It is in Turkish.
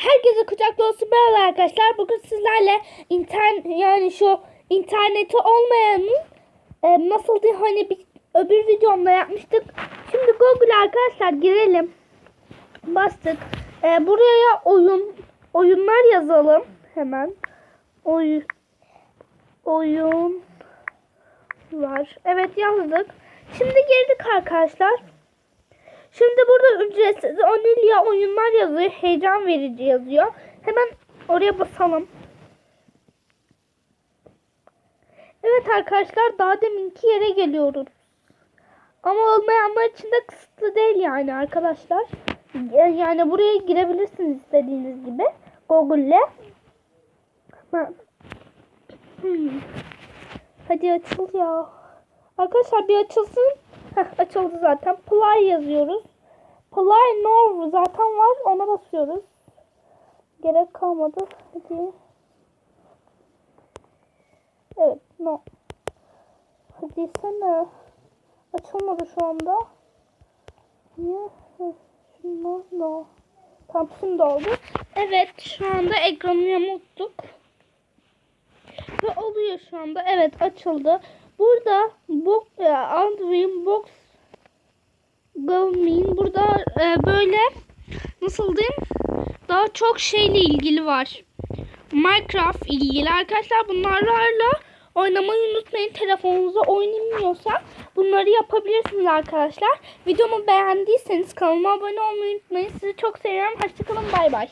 Herkese kucak dolusu merhaba arkadaşlar. Bugün sizlerle internet yani şu interneti olmayanın e, nasıl diye hani bir öbür videomda yapmıştık. Şimdi Google arkadaşlar girelim. Bastık. E, buraya oyun oyunlar yazalım hemen. Oy oyun var. Evet yazdık. Şimdi girdik arkadaşlar. Şimdi burada ücretsiz Onilia oyunlar yazıyor. Heyecan verici yazıyor. Hemen oraya basalım. Evet arkadaşlar daha deminki yere geliyoruz. Ama olmayanlar için de kısıtlı değil yani arkadaşlar. Yani buraya girebilirsiniz istediğiniz gibi. Google'le. Hmm. Hadi açıl ya. Arkadaşlar bir açılsın. Heh, açıldı zaten. Play yazıyoruz. Play now zaten var. Ona basıyoruz. Gerek kalmadı. Hadi. Evet. No. Hadi sana. Açılmadı şu anda. Niye? Şunlar no. Tamam şimdi oldu. Evet şu anda ekranı yamulttuk. Ve oluyor şu anda. Evet açıldı. Burada box, Android Box Gaming burada e, böyle nasıl diyeyim daha çok şeyle ilgili var. Minecraft ilgili arkadaşlar bunlarla oynamayı unutmayın. Telefonunuza oynamıyorsa bunları yapabilirsiniz arkadaşlar. Videomu beğendiyseniz kanalıma abone olmayı unutmayın. Sizi çok seviyorum. Hoşçakalın. Bay bay.